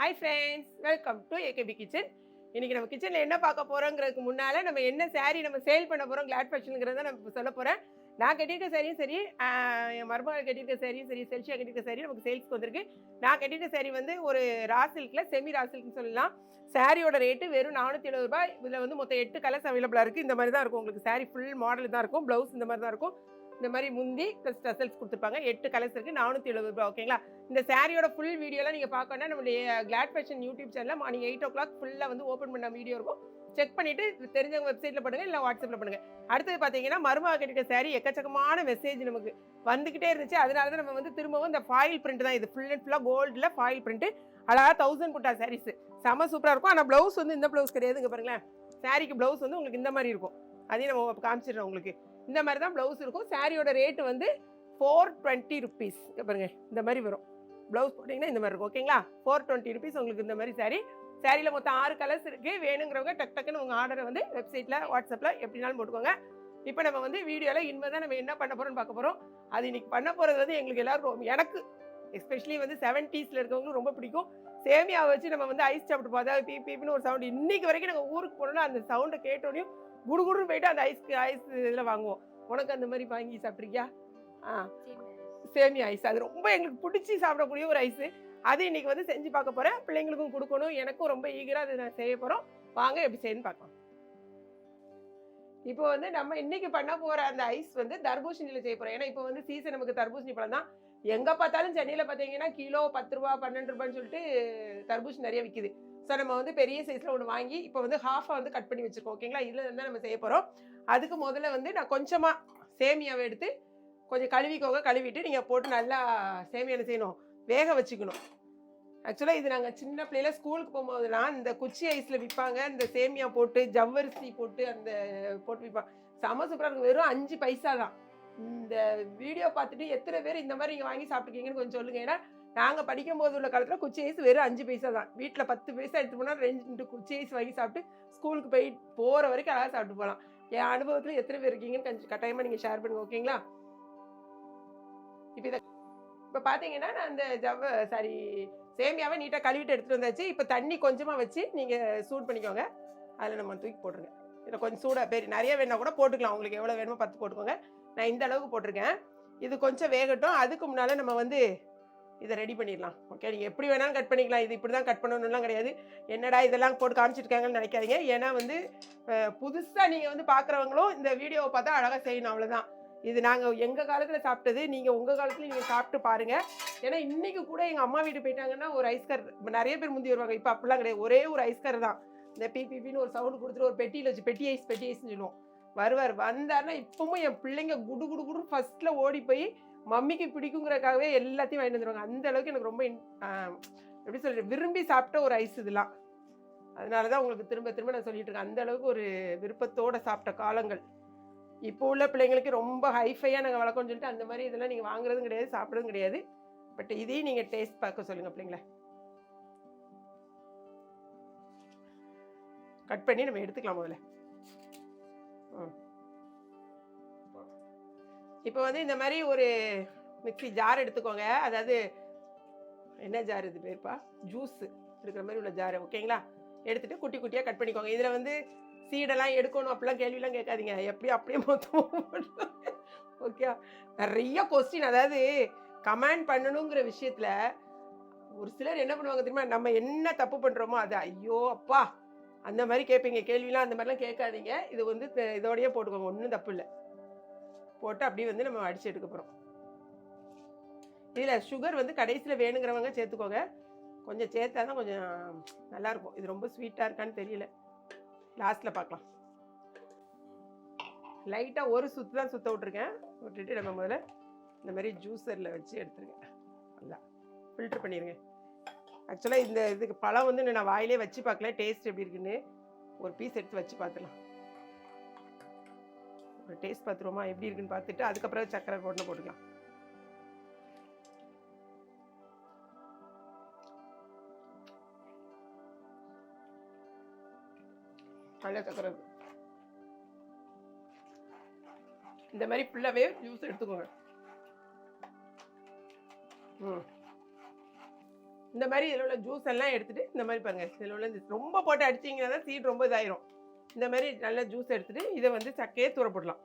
Hi friends welcome to AKP kitchen இன்றைக்கி நம்ம கிச்சனில் என்ன பார்க்க போகிறோங்கிறதுக்கு முன்னால் நம்ம என்ன சேரீ நம்ம சேல் பண்ண போகிறோம் கிளாட் ஃபேஷனுங்கிறத நம்ம சொல்ல போகிறேன் நான் கட்டியிருக்க சேரீயும் சரி என் மருமகள் கட்டியிருக்க சேரீயும் சரி செல்ஷியா கட்டியிருக்க சேரீ நமக்கு சேல்ஸ்க்கு வந்திருக்கு. நான் கட்டியிருக்க சேரீ வந்து ஒரு ரா சில்கில் செமி ரா சில்க்னு சொல்லலாம். சாரியோட ரேட்டு வெறும் நானூற்றி எழுபது ரூபாய். இதில் வந்து மொத்தம் எட்டு கலர்ஸ் அவைலபிளாக இருக்குது இந்த மாதிரி தான் இருக்கும். உங்களுக்கு சேரீ ஃபுல் மாடல் தான் இருக்கும். ப்ளவுஸ் இந்த மாதிரி தான் இருக்கும். இந்த மாதிரி முந்தி ப்ளஸ் டசல்ஸ் கொடுத்துருப்பாங்க. எட்டு கலர்ஸ் இருக்குது நானூற்றி எழுபது ரூபா ஓகேங்களா இந்த சாரியோட ஃபுல் வீடியோலாம் நீங்கள் பார்க்கணும்னா நம்மளுடைய கிளாட் ஃபேஷன் யூடியூப் சேனலில் மார்னிங் எயிட் ஓ கிளாக் ஃபுல்லாக வந்து ஓப்பன் பண்ண வீடியோ இருக்கும். செக் பண்ணிவிட்டு தெரிஞ்சவங்க வெப்சைட்டில் பண்ணுங்கள் இல்லை வாட்ஸ்அப்பில் பண்ணுங்கள் அடுத்தது பார்த்தீங்கன்னா மருமக கட்டிட்ட சாரி எக்கச்சக்கமான மெசேஜ் நமக்கு வந்துக்கிட்டே இருந்துச்சு. அதனால தான் நம்ம வந்து திரும்பவும் இந்த ஃபாயில் பிரிண்ட் தான் இது. ஃபுல் அண்ட் ஃபுல்லாக கோல்டில் ஃபாயில் பிரிண்ட்டு அழகாக தௌசண்ட் புட்டா சாரீஸ் செம சூப்பராக இருக்கும். ஆனால் ப்ளவுஸ் வந்து இந்த ப்ளவுஸ் கிடையாதுங்க பாருங்களேன். சாரிக்கு ப்ளவுஸ் வந்து உங்களுக்கு இந்த மாதிரி இருக்கும். அதையும் நம்ம காமிச்சிடுறோம் உங்களுக்கு. இந்த மாதிரி தான் ப்ளவுஸ் இருக்கும். சாரியோட ரேட்டு வந்து ஃபோர் டுவெண்ட்டி ருபீஸ் பாருங்க இந்த மாதிரி வரும். ப்ளவுஸ் போட்டிங்கன்னா இந்த மாதிரி இருக்கும் ஓகேங்களா ஃபோர் டுவெண்ட்டி ருபீஸ் உங்களுக்கு இந்த மாதிரி சாரி சாரியில் மொத்தம் ஆறு கலர்ஸ் இருக்குது வேணுங்கிறவங்க டக் டக்குன்னு உங்கள் ஆர்டரை வந்து வெப்சைட்டில் வாட்ஸ்அப்பில் எப்படினாலும் போட்டுக்கோங்க. இப்போ நம்ம வந்து வீடியோவில் இனிமேல் தான் நம்ம என்ன பண்ண போகிறோம்னு பார்க்க போகிறோம் அது இன்றைக்கி பண்ண போகிறது வந்து எங்களுக்கு எல்லோரும் எனக்கு எஸ்பெஷலி வந்து செவன்ட்டீஸில் இருக்கவங்களுக்கு ரொம்ப பிடிக்கும். சேமியாவை வச்சு நம்ம வந்து ஐஸ் சாப்பிட்டு பார்த்தா பீ பீப்னு ஒரு சவுண்ட் இன்னைக்கு வரைக்கும் நாங்கள் ஊருக்கு போனோம்னா அந்த சவுண்டை கேட்டோடையும் குடுகுடுன்னு போயிட்டு அந்த ஐஸ்க்கு ஐஸ் இதில் வாங்குவோம். உனக்கு அந்த மாதிரி வாங்கி சாப்பிட்ருக்கியா ஆ. சேமியா ஐஸ் அது ரொம்ப எங்களுக்கு பிடிச்சி சாப்பிடக்கூடிய ஒரு ஐஸு அது இன்னைக்கு வந்து செஞ்சு பார்க்க போகிறேன் பிள்ளைங்களுக்கும் கொடுக்கணும். எனக்கும் ரொம்ப ஈகராக அதை நான் செய்ய போகிறோம் வாங்க எப்படி செய்யணும்னு பார்க்கலாம். இப்போ வந்து நம்ம இன்னைக்கு பண்ண போகிற அந்த ஐஸ் வந்து தர்பூசணியில் செய்ய போகிறோம் ஏன்னா இப்போ வந்து சீசன் நமக்கு தர்பூசணி பழம் தான். எங்கே பார்த்தாலும் சென்னையில் பார்த்தீங்கன்னா கிலோ பத்து ரூபா பன்னெண்டு ரூபான்னு சொல்லிட்டு தர்பூசணி நிறைய விற்கிது ஸோ நம்ம வந்து பெரிய சைஸில் ஒன்று வாங்கி இப்போ வந்து ஹாஃபாக வந்து கட் பண்ணி வச்சுருக்கோம். ஓகேங்களா இதில் இருந்தால் நம்ம செய்ய போகிறோம் அதுக்கு முதல்ல வந்து நான் கொஞ்சமாக சேமியாவை எடுத்து கொஞ்சம் கழுவிக்கோங்க. கழுவிட்டு நீங்கள் போட்டு நல்லா சேமியாவில் செய்யணும். வேக வச்சுக்கணும். ஆக்சுவலாக இது நாங்கள் சின்ன பிள்ளையில ஸ்கூலுக்கு போகும்போதுலாம் இந்த குச்சி ஐஸில் விற்பாங்க இந்த சேமியா போட்டு ஜவ்வரிசி போட்டு அந்த போட்டு விற்பாங்க செம சூப்பராக இருக்கும். வெறும் அஞ்சு பைசா தான். இந்த வீடியோ பார்த்துட்டு எத்தனை பேர் இந்த மாதிரி நீங்கள் வாங்கி சாப்பிட்ருக்கீங்கன்னு கொஞ்சம் சொல்லுங்கள் ஏன்னா நாங்கள் படிக்கும் போது உள்ள காலத்தில் குச்சி ஐஸ் வெறும் அஞ்சு பைசா தான். வீட்டில் பத்து பைசா எடுத்து போனால் ரெண்டு குச்சி ஐஸ் வாங்கி சாப்பிட்டு ஸ்கூலுக்கு போய் போகிற வரைக்கும் அழகாக சாப்பிட்டு போகலாம் என் அனுபவத்தில் எத்தனை பேர் இருக்கீங்கன்னு கொஞ்சம் கட்டாயமாக நீங்கள் ஷேர் பண்ணுங்க ஓகேங்களா இப்போ இதை இப்போ பார்த்தீங்கன்னா நான் அந்த ஜவ்வ சாரி சேமியாவை நீட்டாக கழுவிட்டு எடுத்துகிட்டு வந்தாச்சு. இப்போ தண்ணி கொஞ்சமாக வச்சு நீங்கள் சூட் பண்ணிக்கோங்க. அதில் நம்ம தூக்கி போட்டுருங்க. இதில் கொஞ்சம் சூடாக பெரிய நிறைய வேணால் கூட போட்டுக்கலாம். உங்களுக்கு எவ்வளோ வேணுமோ பத்து போட்டுக்கோங்க. நான் இந்த அளவுக்கு போட்டிருக்கேன். இது கொஞ்சம் வேகட்டும். அதுக்கு முன்னால் நம்ம வந்து இதை ரெடி பண்ணிடலாம். ஓகே நீங்கள் எப்படி வேணாலும் கட் பண்ணிக்கலாம். இது இப்படி தான் கட் பண்ணணும்லாம் கிடையாது. என்னடா இதெல்லாம் போட்டு காமிச்சிருக்காங்கன்னு நினைக்காதீங்க. ஏன்னா வந்து புதுசாக நீங்கள் வந்து பார்க்குறவங்களும் இந்த வீடியோவை பார்த்தா அழகாக செய்யணும். அவ்வளோதான் இது நாங்கள் எங்கள் காலத்தில் சாப்பிட்டது நீங்கள் உங்கள் காலத்தில் நீங்கள் சாப்பிட்டு பாருங்கள் ஏன்னா இன்றைக்கி கூட எங்கள் அம்மா வீட்டு போயிட்டாங்கன்னா ஒரு ஐஸ்கர் நிறைய பேர் முந்தி வருவாங்க. இப்போ அப்படிலாம் கிடையாது. ஒரே ஒரு ஐஸ்கர் தான். இந்த பிபிபின்னு ஒரு சவுண்டு கொடுத்துட்டு ஒரு பெட்டியில் வச்சு பெட்டி ஐஸ் பெட்டி ஐஸ்னு சொல்லுவோம். வருவார். வந்தாருன்னா இப்பவும் என் பிள்ளைங்க குடு குடு குடு ஃபர்ஸ்ட்ல ஓடி போய் மம்மிக்கு பிடிக்குங்கிறக்காகவே எல்லாத்தையும் வாங்கிட்டு வந்துருவாங்க. அந்த அளவுக்கு எனக்கு ரொம்ப எப்படி சொல்றது விரும்பி சாப்பிட்ட ஒரு ஐஸ் இதெல்லாம். அதனால தான் உங்களுக்கு திரும்ப திரும்ப நான் சொல்லிட்டு இருக்கேன். அந்த அளவுக்கு ஒரு விருப்பத்தோட சாப்பிட்ட காலங்கள். இப்போ உள்ள பிள்ளைங்களுக்கு ரொம்ப ஹைஃபையாக நாங்கள் வளர்க்கணும்னு சொல்லிட்டு அந்த மாதிரி இதெல்லாம் நீங்கள் வாங்குறதும் கிடையாது சாப்பிட்றதும் கிடையாது. பட் இதையும் நீங்கள் டேஸ்ட் பார்க்க சொல்லுங்கள் பிள்ளைங்கள. கட் பண்ணி நம்ம எடுத்துக்கலாம் முதல்ல. ம். இப்போ வந்து இந்த மாதிரி ஒரு மிக்ஸி ஜார் எடுத்துக்கோங்க. அதாவது என்ன ஜார் இது பேர்ப்பா? ஜூஸ் இருக்கிற மாதிரி உள்ள ஜார் ஓகேங்களா எடுத்துட்டு குட்டி குட்டியாக கட் பண்ணிக்கோங்க. இதில் வந்து சீடெல்லாம் எடுக்கணும் அப்படிலாம் கேள்விலாம் கேட்காதீங்க. எப்படி அப்படியே மொத்தமாக ஓகே நிறைய கொஸ்டின் அதாவது கமெண்ட் பண்ணணுங்கிற விஷயத்தில் ஒரு சிலர் என்ன பண்ணுவாங்க தெரியுமா? நம்ம என்ன தப்பு பண்ணுறோமோ அது ஐயோ அப்பா! அந்த மாதிரி கேட்பீங்க. கேள்விலாம் அந்த மாதிரிலாம் கேட்காதீங்க. இது வந்து இதோடையே போட்டுக்கோங்க. ஒன்றும் தப்பு இல்லை. போட்டு அப்படியே வந்து நம்ம அடிச்சு எடுக்க போகிறோம் இதில் சுகர் வந்து கடைசியில் வேணுங்கிறவங்க சேர்த்துக்கோங்க. கொஞ்சம் சேர்த்தா தான் கொஞ்சம் நல்லாயிருக்கும். இது ரொம்ப ஸ்வீட்டாக இருக்கான்னு தெரியல. லாஸ்ட்டில் பார்க்கலாம். லைட்டாக ஒரு சுற்று தான் சுற்ற விட்ருக்கேன் விட்டுட்டு நம்ம முதல்ல இந்த மாதிரி ஜூஸரில் வச்சு எடுத்துருங்க நல்லா ஃபில்ட்ரு பண்ணிடுங்க ஆக்சுவலாக இந்த இதுக்கு பழம் வந்து நான் வாயிலே வச்சு பார்க்கல. டேஸ்ட் எப்படி இருக்குன்னு ஒரு பீஸ் எடுத்து வச்சு பார்த்துலாம் ஒரு டேஸ்ட் பார்த்துருவோமா? எப்படி இருக்குன்னு பார்த்துட்டு அதுக்கப்புறம் சக்கரை கொண்டு போட்டுக்கலாம். நல்ல இந்த மாதிரி ஃபுல்லாகவே ஜூஸ் எடுத்துக்கோங்க. ம். இந்த மாதிரி இதில் உள்ள ஜூஸ் எல்லாம் எடுத்துகிட்டு இந்த மாதிரி பாருங்கள் இதில் உள்ள ரொம்ப போட்டு அடிச்சிங்கன்னா தான் சீட் ரொம்ப இதாயிரும். இந்த மாதிரி நல்ல ஜூஸ் எடுத்துகிட்டு இதை வந்து சக்கையே தூர போடலாம்.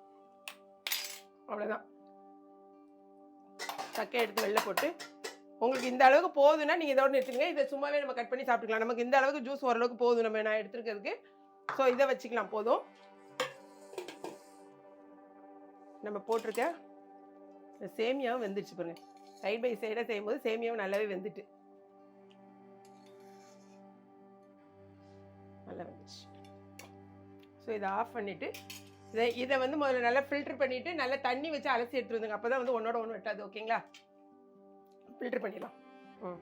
அவ்வளோதான் சக்கையை எடுத்து வெளில போட்டு உங்களுக்கு இந்த அளவுக்கு போதுன்னா நீங்கள் இதோட நிறுத்துங்க இதை சும்மாவே நம்ம கட் பண்ணி சாப்பிட்டுக்கலாம். நமக்கு இந்த அளவுக்கு ஜூஸ் ஓரளவுக்கு போதும். நம்ம நான் எடுத்துருக்கிறதுக்கு ஸோ இதை வச்சுக்கலாம் போதும். நம்ம போட்டிருக்க சேமியாவும் வெந்துடுச்சு பாருங்க. சைட் பை சைடாக செய்யும்போது சேமியாவும் நல்லாவே வெந்துட்டு. நல்லா வந்துச்சு ஸோ இதை ஆஃப் பண்ணிவிட்டு இதை இதை வந்து முதல்ல நல்லா ஃபில்டர் பண்ணிவிட்டு நல்லா தண்ணி வச்சு அலசி எடுத்துருந்துங்க அப்போ தான் வந்து ஒன்றோட ஒன்று வெட்டாது ஓகேங்களா ஃபில்டர் பண்ணிடலாம். ம்.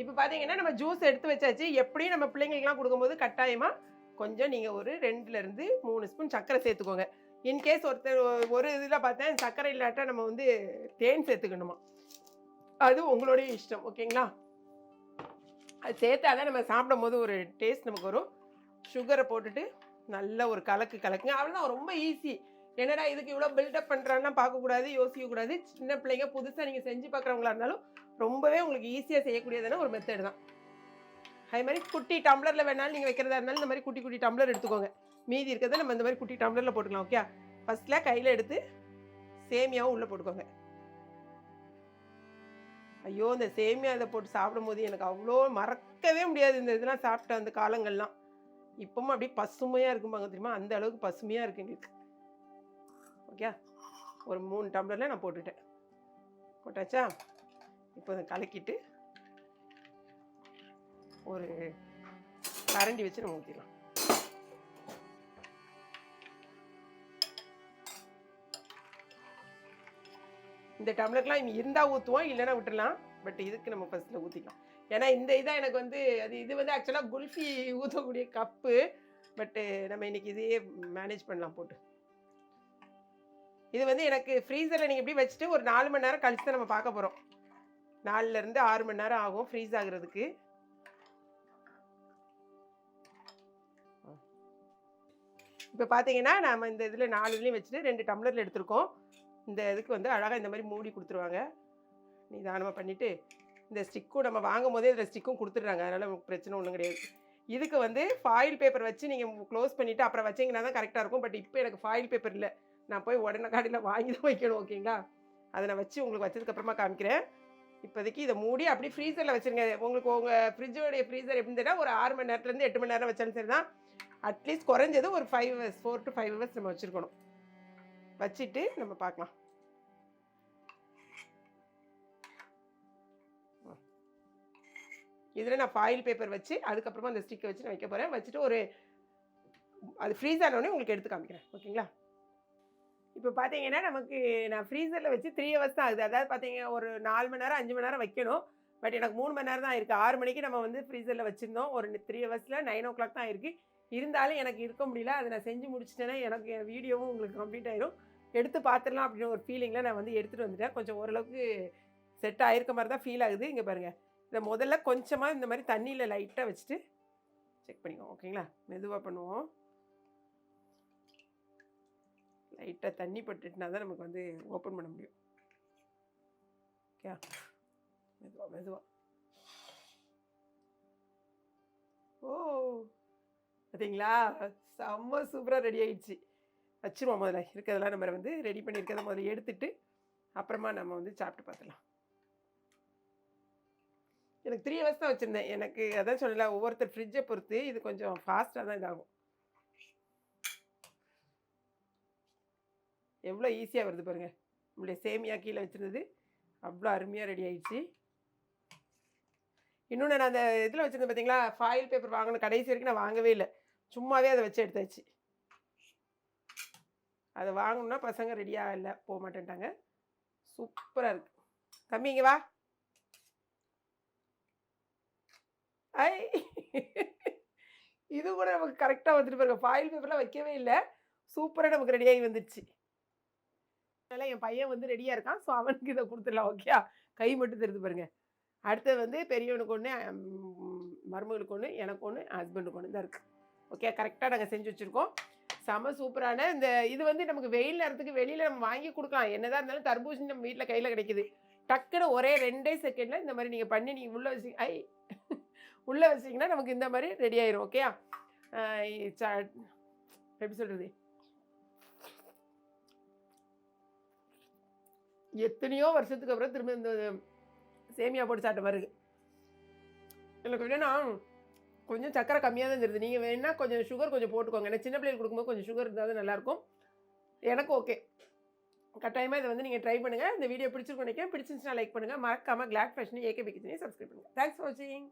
இப்போ பார்த்தீங்கன்னா நம்ம ஜூஸ் எடுத்து வச்சாச்சு. எப்படியும் நம்ம பிள்ளைங்களுக்குலாம் கொடுக்கும்போது கட்டாயமாக கொஞ்சம் நீங்கள் ஒரு ரெண்டுலேருந்து மூணு ஸ்பூன் சர்க்கரை சேர்த்துக்கோங்க. இன்கேஸ் ஒருத்தர் ஒரு இதில் பார்த்தேன் சர்க்கரை இல்லாட்டா நம்ம வந்து தேன் சேர்த்துக்கணுமா? அது உங்களுடைய இஷ்டம் ஓகேங்களா? அது சேர்த்தாதான் நம்ம சாப்பிடும் போது ஒரு டேஸ்ட் நமக்கு வரும். சுகரை போட்டுட்டு நல்ல ஒரு கலக்கு கலக்குங்க. அவ்வளோதான் ரொம்ப ஈஸி என்னடா இதுக்கு இவ்வளோ பில்டப் பண்ணுறான்னா பார்க்கக்கூடாது யோசிக்கக்கூடாது. சின்ன பிள்ளைங்க புதுசாக நீங்கள் செஞ்சு பார்க்குறவங்களா இருந்தாலும் ரொம்பவே உங்களுக்கு ஈஸியாக செய்யக்கூடியதான ஒரு மெத்தட் தான். அதே மாதிரி குட்டி டம்ளரில் வேணாலும் நீங்கள் வைக்கிறதா இருந்தாலும் இந்த மாதிரி குட்டி குட்டி டம்ளர் எடுத்துக்கோங்க. மீதி இருக்கிறத நம்ம இந்த மாதிரி குட்டி டம்ளரில் போட்டுக்கலாம் ஓகே ஃபஸ்ட்டில் கையில் எடுத்து சேமியாவும் உள்ளே போட்டுக்கோங்க. ஐயோ இந்த சேமியா இதை போட்டு சாப்பிடும்போது எனக்கு அவ்வளோ மறக்கவே முடியாது. இந்த இதெல்லாம் சாப்பிட்ட அந்த காலங்கள்லாம். இப்பவும் அப்படியே பசுமையாக இருக்கும்பாங்க தெரியுமா? அந்த அளவுக்கு பசுமையாக இருக்கு எங்களுக்கு. ஓகே? ஒரு மூணு டம்ளரில் நான் போட்டுட்டேன். போட்டாச்சா? இப்போ இதை கலக்கிட்டு ஒரு கரண்டி வச்சு நம்ம ஊற்றிடலாம் இந்த டம்ளர்லாம் இருந்தால் ஊற்றுவோம் இல்லைன்னா விட்டுடலாம். பட் இதுக்கு நம்ம ஃபஸ்ட்டில் ஊற்றிக்கலாம் ஏன்னா இந்த இதான் எனக்கு வந்து அது இது வந்து ஆக்சுவலாக குல்ஃபி ஊற்றக்கூடிய கப்பு. பட்டு நம்ம இன்னைக்கு இதையே மேனேஜ் பண்ணலாம் போட்டு. இது வந்து எனக்கு ஃப்ரீசரில் நீங்கள் இப்படி வச்சுட்டு ஒரு நாலு மணி நேரம் கழிச்சு தான் நம்ம பார்க்க போகிறோம் நாலுலேருந்து ஆறு மணி நேரம் ஆகும் ஃப்ரீஸ் ஆகுறதுக்கு. இப்போ பார்த்தீங்கன்னா நம்ம இந்த இதில் நாலுலேயும் வச்சுட்டு ரெண்டு டம்ளரில் எடுத்திருக்கோம். இந்த இதுக்கு வந்து அழகாக இந்த மாதிரி மூடி கொடுத்துருவாங்க. நிதானமாக பண்ணிவிட்டு இந்த ஸ்டிக்கும் நம்ம வாங்கும் போதே இதில் ஸ்டிக்கும் கொடுத்துட்றாங்க. அதனால் நமக்கு பிரச்சனை ஒன்றும் கிடையாது. இதுக்கு வந்து ஃபாயில் பேப்பர் வச்சு நீங்கள் க்ளோஸ் பண்ணிவிட்டு அப்புறம் வச்சீங்கன்னா தான் கரெக்டாக இருக்கும். பட் இப்போ எனக்கு ஃபாயில் பேப்பர் இல்லை. நான் போய் உடனே கடையில் வாங்கி தான் வைக்கணும் ஓகேங்களா? அதை நான் வச்சு உங்களுக்கு வச்சதுக்கப்புறமா காமிக்கிறேன். இப்போதைக்கு இதை மூடி அப்படியே ஃப்ரீசரில் வச்சுருங்க. உங்களுக்கு உங்கள் ஃப்ரிட்ஜோடைய ஃப்ரீசர் எப்படின்னா ஒரு ஆறு மணி நேரத்துலேருந்து எட்டு மணி நேரம் வச்சாலும் சரி தான் அட்லீஸ்ட் குறைஞ்சது ஒரு five hours four to five hours நம்ம வச்சுருக்கணும். வச்சுட்டு நம்ம பார்க்கலாம். இதில் நான் ஃபாயில் பேப்பர் வச்சு அதுக்கப்புறமா அந்த ஸ்டிக்கை வச்சு நான் வைக்க போகிறேன் வச்சுட்டு ஒரு அது ஃப்ரீஸ் ஆனோடனே உங்களுக்கு எடுத்து காமிக்கிறேன் ஓகேங்களா? இப்போ பார்த்தீங்கன்னா நமக்கு நான் ஃப்ரீசரில் வச்சு த்ரீ ஹவர்ஸ் தான் ஆகுது. அதாவது பார்த்தீங்க ஒரு நாலு மணி நேரம் அஞ்சு மணி நேரம் வைக்கணும். பட் எனக்கு மூணு மணி நேரம் தான் இருக்குது ஆறு மணிக்கு நம்ம வந்து ஃப்ரீசரில் வச்சுருந்தோம். ஒரு த்ரீ ஹவர்ஸில் நைன் ஓ கிளாக் தான் இருக்குது இருந்தாலும் எனக்கு இருக்க முடியல. அதை நான் செஞ்சு முடிச்சிட்டேன்னா எனக்கு என் வீடியோவும் உங்களுக்கு கம்ப்ளீட் ஆயிரும். எடுத்து பார்த்துடலாம் அப்படின்னு ஒரு ஃபீலிங்கில் நான் வந்து எடுத்துகிட்டு வந்துட்டேன். கொஞ்சம் ஓரளவுக்கு செட் ஆகிருக்க மாதிரி தான் ஃபீல் ஆகுது. இங்கே பாருங்கள் இதை முதல்ல கொஞ்சமாக இந்த மாதிரி தண்ணியில் லைட்டாக வச்சுட்டு செக் பண்ணிக்கோங்க ஓகேங்களா மெதுவாக பண்ணுவோம். லைட்டாக தண்ணி பட்டுட்டுனா தான் நமக்கு வந்து ஓப்பன் பண்ண முடியும். ஓகே மெதுவாக மெதுவாக ஓ! பார்த்தீங்களா செம்ம சூப்பராக ரெடி ஆயிடுச்சு. வச்சுருவோம் முதல்ல. இருக்கிறதெல்லாம் நம்ம வந்து ரெடி பண்ணியிருக்கிறத முதல்ல எடுத்துட்டு அப்புறமா நம்ம வந்து சாப்பிட்டு பார்த்துலாம் எனக்கு த்ரீ ஹவர்ஸ் தான் வச்சுருந்தேன். எனக்கு அதான் சொல்லல ஒவ்வொருத்தர் ஃப்ரிட்ஜை பொறுத்து இது கொஞ்சம் ஃபாஸ்ட்டாக தான் இதாகும். எவ்வளோ ஈஸியாக வருது பாருங்கள் நம்மளுடைய சேமியா கீழே வச்சுருந்தது அவ்வளோ அருமையாக ரெடி ஆயிடுச்சு. இன்னொன்று நான் அந்த இதில் வச்சுருந்தேன் பார்த்தீங்களா ஃபாயில் பேப்பர் வாங்கின கடைசி வரைக்கும் நான் வாங்கவே இல்லை. சும்மாவே அதை வச்சு எடுத்தாச்சு. அதை வாங்கணும்னா பசங்க ரெடியாக இல்லை போக மாட்டேன்ட்டாங்க. சூப்பராக இருக்குது தம்பி இங்கே வா. ஐ. இது கூட நமக்கு கரெக்டாக வந்துட்டு பாருங்க. ஃபாயில் பேப்பர்லாம் வைக்கவே இல்லை. சூப்பராக நமக்கு ரெடியாகி வந்துடுச்சு அதனால் என் பையன் வந்து ரெடியாக இருக்கான். ஸோ அவனுக்கு இதை கொடுத்துடலாம் ஓகே கை மட்டும் தெரிந்து பாருங்க. அடுத்தது வந்து பெரியவனுக்கு ஒன்று மருமகளுக்கு ஒன்று எனக்கு ஒன்று ஹஸ்பண்டுக்கு ஒன்று தான் இருக்குது ஓகே கரெக்டாக நாங்கள் செஞ்சு வச்சுருக்கோம். செம சூப்பரான இந்த இது வந்து நமக்கு வெயில் நேரத்துக்கு வெளியில் நம்ம வாங்கி கொடுக்கலாம். என்னதான் இருந்தாலும் தர்பூசணி நம்ம வீட்டில் கையில் கிடைக்கிது. டக்குன்னு ஒரே ரெண்டே செகண்டில் இந்த மாதிரி நீங்கள் பண்ணி நீங்கள் உள்ளே வச்சு ஐ உள்ளே வச்சிங்கன்னா நமக்கு இந்த மாதிரி ரெடி ஆயிரும் ஓகேயா எப்படி சொல்கிறது எத்தனையோ வருஷத்துக்கு அப்புறம் திரும்ப இந்த சேமியா போட்டு சாப்பிட்ட வருது இருக்கு எனக்கு கொஞ்சம் சக்கரை கம்மியாக தான் தெரியுது நீங்கள் வேணால் கொஞ்சம் சுகர் கொஞ்சம் போட்டுக்கோங்க. ஏன்னா சின்ன பிள்ளைகள் கொடுக்கும்போது கொஞ்சம் சுகர் இருந்தால் தான் நல்லாயிருக்கும். எனக்கு ஓகே கட்டாயமாக இதை வந்து நீங்கள் ட்ரை பண்ணுங்கள் இந்த வீடியோ பிடிச்சிருக்கோம் நினைக்கிறேன். பிடிச்சிருந்துச்சுன்னா லைக் பண்ணுங்கள் மறக்காமல் கிளாட் ஃபேஷன் ஏகே பிக்கிச்சனையும் சப்ஸ்கிரைப் பண்ணுங்கள் தேங்க்ஸ் ஃபார் வாட்சிங்